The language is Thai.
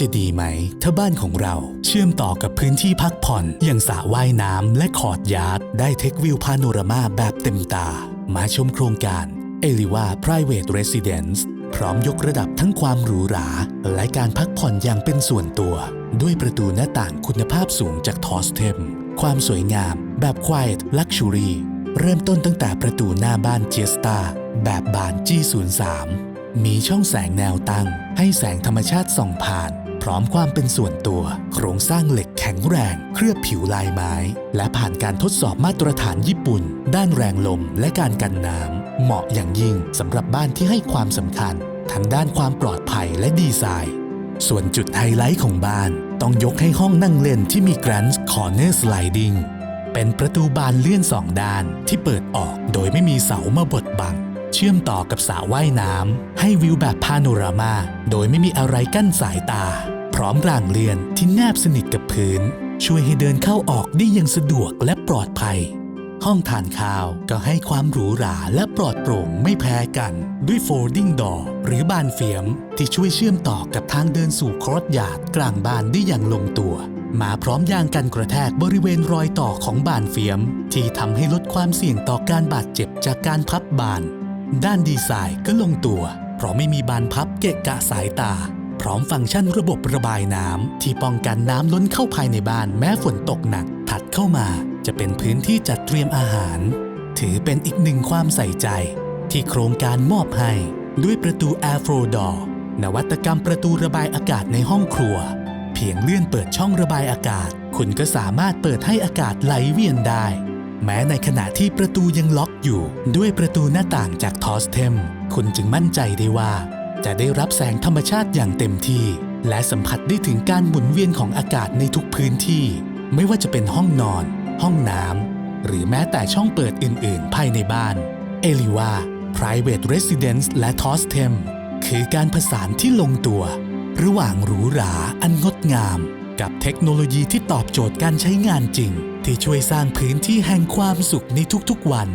จะดีไหม ถ้าบ้านของเราเชื่อมต่อกับพื้นที่พักผ่อน อย่างสระว่ายน้ำและคอร์ดยาร์ดได้เทควิวพาโนรามาแบบเต็มตา มาชมโครงการเอลิว่า Private Residence พร้อมยกระดับทั้งความหรูหรา และการพักผ่อนอย่างเป็นส่วนตัว ด้วยประตูหน้าต่างคุณภาพสูงจากทอสเทม ความสวยงาม แบบ Quiet Luxury เริ่มต้นตั้งแต่ประตูหน้าบ้านเจสตาแบบบาน G03 มีช่องแสงแนวตั้ง ให้แสงธรรมชาติส่องผ่าน พร้อมความเป็นส่วนตัว โครงสร้างเหล็กแข็งแรง เคลือบผิวลายไม้ และผ่านการทดสอบมาตรฐานญี่ปุ่น ด้านแรงลมและการกันน้ำเหมาะอย่างยิ่งสำหรับบ้านที่ให้ความสำคัญ ทั้งด้านความปลอดภัยและดีไซน์ ส่วนจุดไฮไลท์ของบ้านต้องยกให้ห้องนั่งเล่นที่มี Grand Corner Sliding เป็นประตูบานเลื่อนสองด้านที่เปิดออกโดยไม่มีเสามาบดบัง เชื่อมต่อกับสระว่ายน้ำให้วิวแบบพาโนรามา โดยไม่มีอะไรกั้นสายตา พร้อมรางเลื่อนที่แนบสนิทกับพื้น ช่วยให้เดินเข้าออกได้อย่างสะดวกและปลอดภัย ห้องทานข้าวก็ให้ความหรูหราและปลอดโปร่งไม่แพ้กัน ด้วย folding door หรือบานเฟียม ที่ช่วยเชื่อมต่อกับทางเดินสู่ครอสหยาดกลางบ้านได้อย่างลงตัวมาพร้อมยางกันกระแทกบริเวณรอยต่อของบานเฟียม ที่ทำให้ลดความเสี่ยงต่อการบาดเจ็บจากการพับบาน ด้านดีไซน์ก็ลงตัว เพราะไม่มีบานพับเกะกะสายตา ร้อมฟังก์ชันระบบระบายน้ำที่ป้องกันน้ำล้นเข้าภายในบ้านแม้ฝนตกหนัก ถัดเข้ามาจะเป็นพื้นที่จัดเตรียมอาหาร ถือเป็นอีกหนึ่งความใส่ใจ ที่โครงการมอบให้ ด้วยประตู Air f l o w Door นวัตกรรมประตูระบายอากาศในห้องครัว เพียงเลื่อนเปิดช่องระบายอากาศ คุณก็สามารถเปิดให้อากาศไหลเวียนได้ แม้ในขณะที่ประตูยังล็อกอยู่ ด้วยประตูหน้าต่างจากทอสเทม คุณจึงมั่นใจได้ว่า จะได้รับแสงธรรมชาติอย่างเต็มที่ และสัมผัสได้ถึงการหมุนเวียนของอากาศในทุกพื้นที่ ไม่ว่าจะเป็นห้องนอน ห้องน้ำหรือแม้แต่ช่องเปิดอื่น ๆ ภายในบ้านเอลิว่า Private Residence และ t o s t e m คือการผสานที่ลงตัว ระหว่างหรูหราอันงดงาม กับเทคโนโลยีที่ตอบโจทย์การใช้งานจริง ที่ช่วยสร้างพื้นที่แห่งความสุขในทุกๆวัน